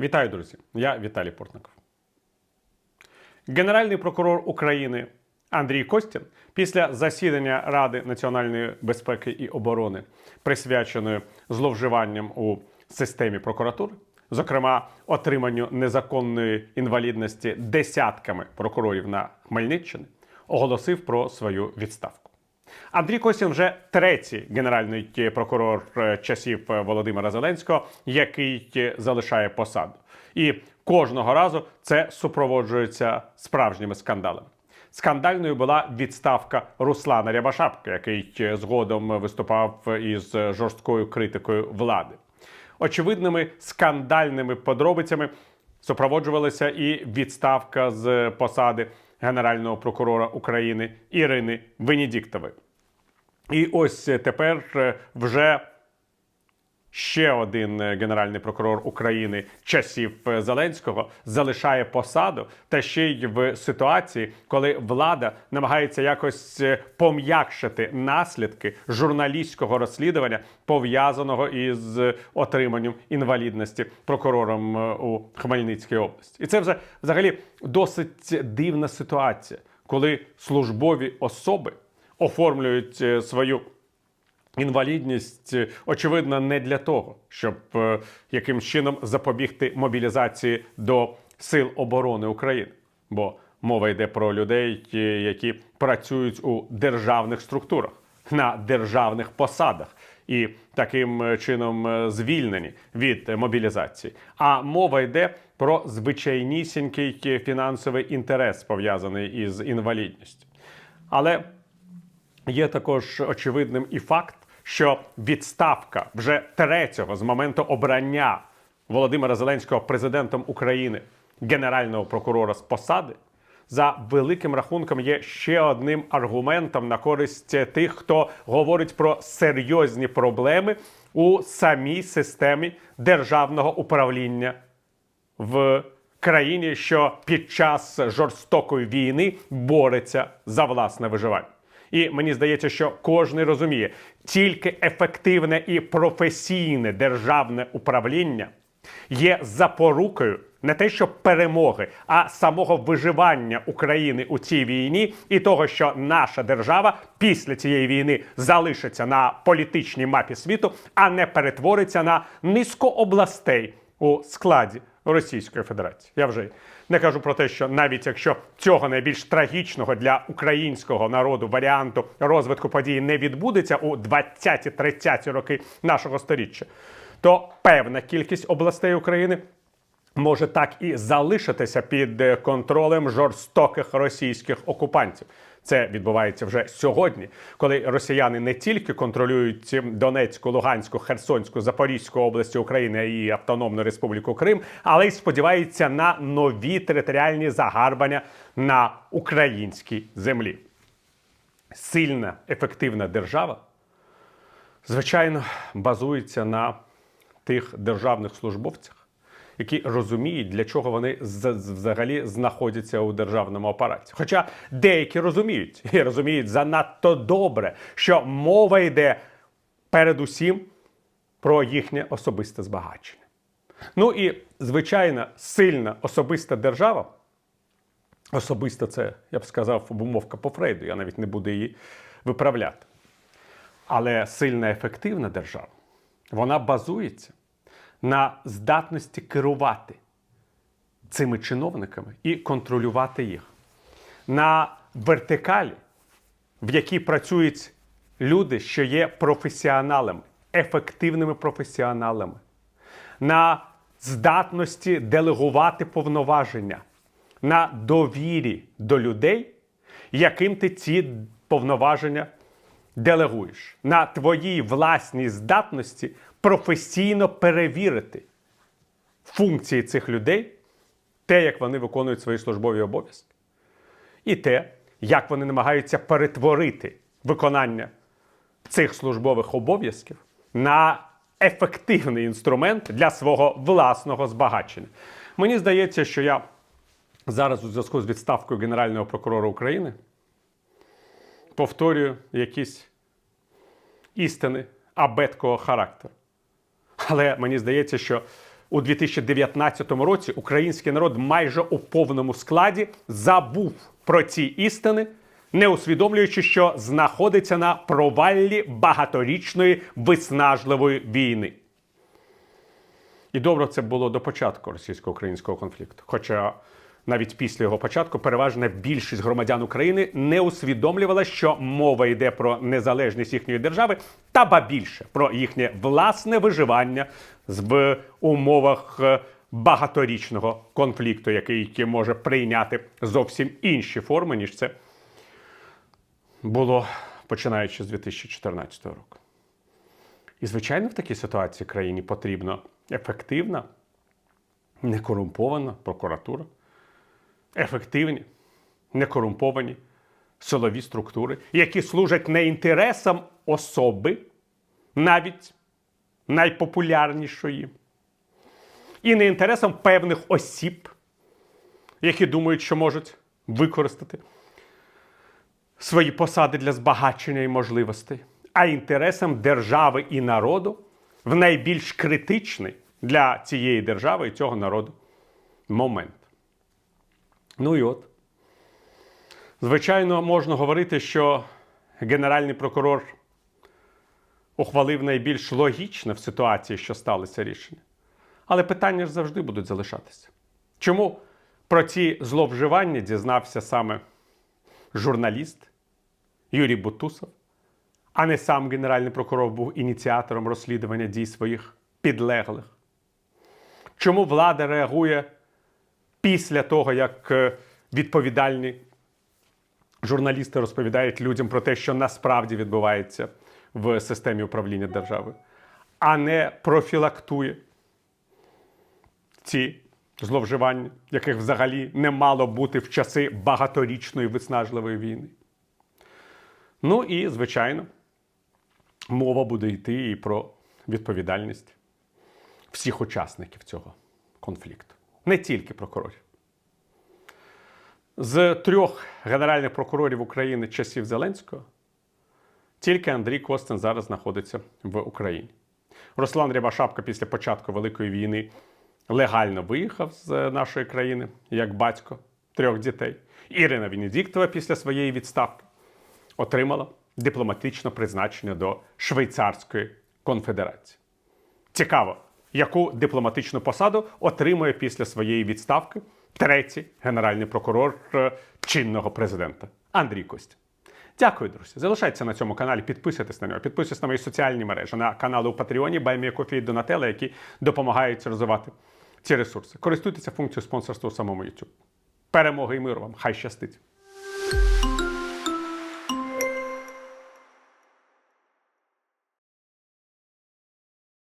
Вітаю, друзі! Я Віталій Портников. Генеральний прокурор України Андрій Костін після засідання Ради національної безпеки і оборони, присвяченої зловживанням у системі прокуратури, зокрема отриманню незаконної інвалідності десятками прокурорів на Хмельниччині, оголосив про свою відставку. Андрій Костін вже третій генеральний прокурор е, часів е, Володимира Зеленського, який е, залишає посаду. І кожного разу це супроводжується справжніми скандалами. Скандальною була відставка Руслана Рябошапки, який згодом виступав із жорсткою критикою влади. Очевидними скандальними подробицями супроводжувалася і відставка з посади Генерального прокурора України Ірини Венедіктової. І ось тепер е, вже ще один е, генеральний прокурор України часів е, Зеленського залишає посаду, та ще й в ситуації, коли влада намагається якось е, пом'якшити наслідки журналістського розслідування, пов'язаного із отриманням інвалідності прокурором е, у Хмельницькій області. І це вже взагалі досить дивна ситуація, коли службові особи оформлюють е, свою інвалідність, е, очевидно, не для того, щоб е, якимсь чином запобігти мобілізації до сил оборони України. Бо мова йде про людей, які працюють у державних структурах на державних посадах. І таким чином звільнені від мобілізації. А мова йде про звичайнісінький фінансовий інтерес, пов'язаний із інвалідністю. Але Є також очевидним і факт, що відставка вже третього з моменту обрання Володимира Зеленського президентом України генерального прокурора з посади за великим рахунком є ще одним аргументом на користь тих, хто говорить про серйозні проблеми у самій системі державного управління в країні, що під час жорстокої війни бореться за власне виживання. І мені здається, що кожен розуміє, тільки ефективне і професійне державне управління є запорукою не те, що перемоги, а самого виживання України у цій війні, і того, що наша держава після цієї війни залишиться на політичній мапі світу, а не перетвориться на низку областей у складі Російської Федерації. Я вже не кажу про те, що навіть якщо цього найбільш трагічного для українського народу варіанту розвитку подій не відбудеться у 20-30 роки нашого сторіччя, то певна кількість областей України може так і залишитися під е, контролем жорстоких російських окупантів. Це відбувається вже сьогодні, коли росіяни не тільки контролюють Донецьку, Луганську, Херсонську, Запорізьку області України і Автономну Республіку Крим, але й сподіваються на нові територіальні загарбання на українській землі. Сильна, ефективна держава, звичайно, базується на тих державних службовцях які розуміють, для чого вони взагалі знаходяться у державному апараті. Хоча деякі розуміють і розуміють занадто добре, що мова йде передусім про їхнє особисте збагачення. Ну і звичайно, сильна особиста держава. Особисто це, я б сказав, обумовка по Фрейду. Я навіть не буду її виправляти. Але сильна ефективна держава, вона базується на здатності керувати цими чиновниками і контролювати їх, на вертикалі, в якій працюють люди, що є професіоналами, ефективними професіоналами, на здатності делегувати повноваження, на довірі до людей, яким ти ці повноваження делегуєш, на твоїй власній здатності професійно перевірити функції цих людей, те, як вони виконують свої службові обов'язки, і те, як вони намагаються перетворити виконання цих службових обов'язків на ефективний інструмент для свого власного збагачення. Мені здається, що я зараз у зв'язку з відставкою Генерального прокурора України повторюю якісь істини абеткого характеру. Але мені здається, що у 2019 році український народ майже у повному складі забув про ці істини, не усвідомлюючи, що знаходиться на проваллі багаторічної виснажливої війни. І добре це було до початку російсько-українського конфлікту. Хоча навіть після його початку переважна більшість громадян України не усвідомлювала, що мова йде про незалежність їхньої держави, та ба більше про їхнє власне виживання в умовах е, багаторічного конфлікту, який може прийняти зовсім інші форми, ніж це було починаючи з 2014 року. І, звичайно, в такій ситуації країні потрібна ефективна, некорумпована прокуратура, ефективні, некорумповані силові структури, які служать не інтересам особи, навіть найпопулярнішої, і не інтересам певних осіб, які думають, що можуть використати свої посади для збагачення і можливостей, а інтересам держави і народу в найбільш критичний для цієї держави і цього народу момент. Ну і от. Звичайно, можна говорити, що генеральний прокурор ухвалив найбільш логічне в ситуації, що сталося рішення. Але питання ж завжди будуть залишатися. Чому про ці зловживання дізнався саме журналіст Юрій Бутусов, а не сам генеральний прокурор був ініціатором розслідування дій своїх підлеглих? Чому влада реагує після того, як е, відповідальні журналісти розповідають людям про те, що насправді відбувається в системі управління державою, а не профілактує ці зловживання, яких взагалі не мало бути в часи багаторічної виснажливої війни. Ну і, звичайно, мова буде йти і про відповідальність всіх учасників цього конфлікту, не тільки прокурорів. З трьох генеральних прокурорів України часів Зеленського тільки Андрій Костин зараз знаходиться в Україні. Руслан Рябошапка після початку Великої війни легально виїхав з нашої країни як батько трьох дітей. Ірина Венедіктова після своєї відставки отримала дипломатичне призначення до Швейцарської конфедерації. Цікаво, яку дипломатичну посаду отримує після своєї відставки третій генеральний прокурор е, чинного президента Андрій Костя. Дякую, друзі. Залишайтеся на цьому каналі, підписуйтесь на нього, підписуйтесь на мої соціальні мережі, на канали у Патреоні, Байміякофі і Донателла, які допомагають розвивати ці ресурси. Користуйтеся функцією спонсорства у самому YouTube. Перемоги і миру вам! Хай щастить!